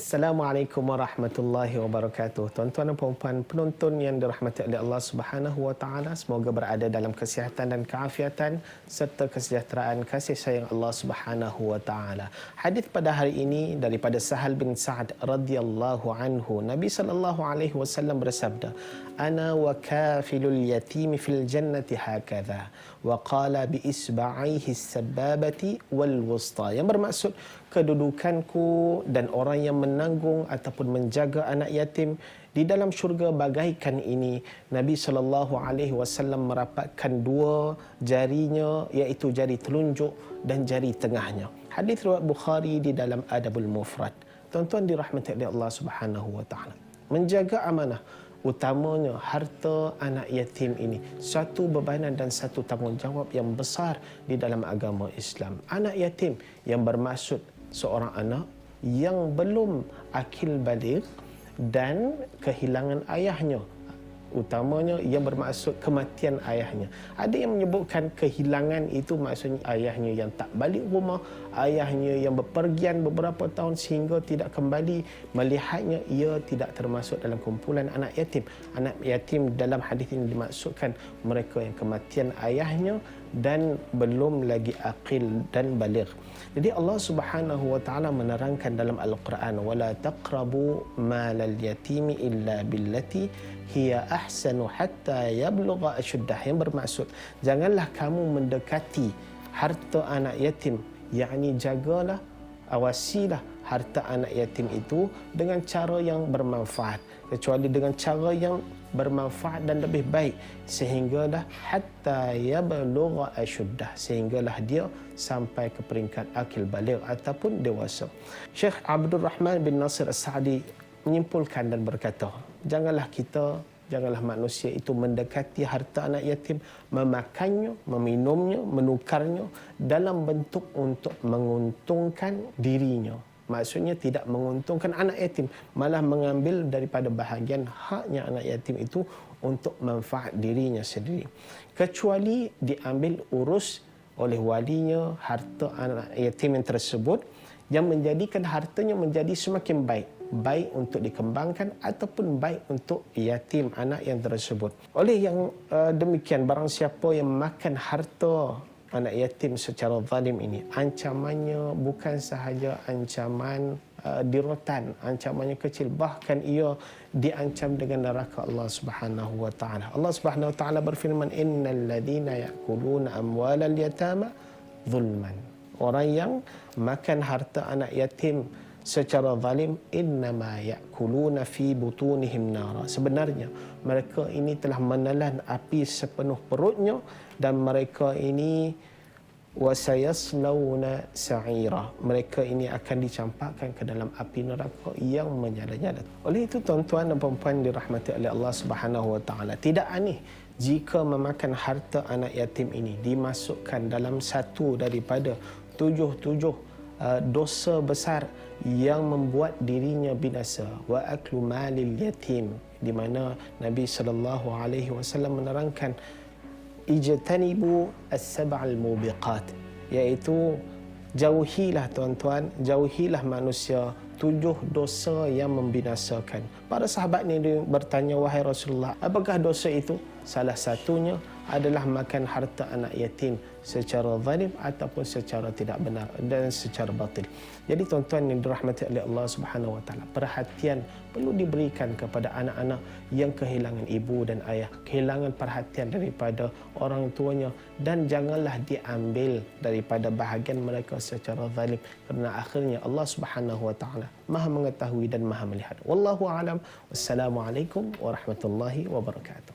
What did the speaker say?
Assalamualaikum warahmatullahi wabarakatuh. Tuan-tuan dan puan-puan penonton yang dirahmati oleh Allah Subhanahu wa taala, semoga berada dalam kesihatan dan keafiatan serta kesejahteraan kasih sayang Allah Subhanahu wa taala. Hadis pada hari ini daripada Sahal bin Sa'ad radhiyallahu anhu. Nabi sallallahu alaihi wasallam bersabda, "Ana wa kafilul yatim fil jannati hakadha." Wa qala bi isba'ihi as-sababati wal wusta. Yang bermaksud kedudukanku dan orang yang menanggung ataupun menjaga anak yatim di dalam syurga bagaikan ini Nabi sallallahu alaihi wasallam merapatkan dua jarinya iaitu jari telunjuk dan jari tengahnya. Hadis riwayat Bukhari di dalam Adabul Mufrad. Tuan-tuan dirahmati oleh Allah Subhanahu wa taala. Menjaga amanah utamanya harta anak yatim ini satu bebanan dan satu tanggungjawab yang besar di dalam agama Islam. Anak yatim yang bermaksud seorang anak yang belum akil balik dan kehilangan ayahnya utamanya yang bermaksud kematian ayahnya. Ada yang menyebutkan kehilangan itu maksudnya ayahnya yang tak balik rumah, ayahnya yang bepergian beberapa tahun sehingga tidak kembali, melihatnya ia tidak termasuk dalam kumpulan anak yatim. Anak yatim dalam hadis ini dimaksudkan mereka yang kematian ayahnya dan belum lagi akil dan balik. Jadi Allah Subhanahu wa taala menerangkan dalam Al-Quran wala taqrabu malal yatimi illa billati hiya ahsanu hatta yablugha ashuddah. Yang bermaksud janganlah kamu mendekati harta anak yatim. Yakni jagalah awasilah harta anak yatim itu dengan cara yang bermanfaat kecuali dengan cara yang bermanfaat dan lebih baik. Sehinggalah hatta yablugha ashuddah sehinggalah dia sampai ke peringkat akil balik ataupun dewasa. Syekh Abdul Rahman bin Nasir As-Sa'di menyimpulkan dan berkata janganlah kita janganlah manusia itu mendekati harta anak yatim memakannya meminumnya menukarnya dalam bentuk untuk menguntungkan dirinya maksudnya tidak menguntungkan anak yatim malah mengambil daripada bahagian haknya anak yatim itu untuk manfaat dirinya sendiri kecuali diambil urus oleh walinya harta anak yatim yang tersebut yang menjadikan hartanya menjadi semakin baik baik untuk dikembangkan ataupun baik untuk yatim anak yang tersebut. Oleh yang uh, demikian barang siapa yang makan harta anak yatim secara zalim ini. Ancamannya bukan sahaja ancaman uh, dirotan ancamannya kecil. Bahkan ia diancam dengan neraka Allah Subhanahu wa taala. Allah Subhanahu wa taala berfirman innal ladina ya'kuluna amwalal yatama zulman. Orang yang makan harta anak yatim secara zalim innama yakuluna fi butunihim nara. Sebenarnya mereka ini telah menelan api sepenuh perutnya dan mereka ini wasayaslawna sa'ira. Mereka ini akan dicampakkan ke dalam api neraka yang menyala-nyala oleh itu tuan-tuan dan puan-puan dirahmati oleh Allah Subhanahu wa taala tidak aneh jika memakan harta anak yatim ini dimasukkan dalam satu daripada tujuh-tujuh Uh, dosa besar yang membuat dirinya binasa. Wa aklu malil yatim di mana Nabi sallallahu alaihi wasallam menerangkan ijtanibu as-sab'al mubiqat iaitu jauhilah tuan-tuan jauhilah manusia tujuh dosa yang membinasakan. Para sahabat ni bertanya wahai Rasulullah apakah dosa itu? Salah satunya adalah makan harta anak yatim secara zalim ataupun secara tidak benar dan secara batil. Jadi tuan-tuan yang dirahmati oleh Allah Subhanahu wa taala, perhatian perlu diberikan kepada anak-anak yang kehilangan ibu dan ayah, kehilangan perhatian daripada orang tuanya dan janganlah diambil daripada bahagian mereka secara zalim kerana akhirnya Allah Subhanahu wa taala Maha mengetahui dan Maha melihat. Wallahu alam. Wassalamualaikum warahmatullahi wabarakatuh.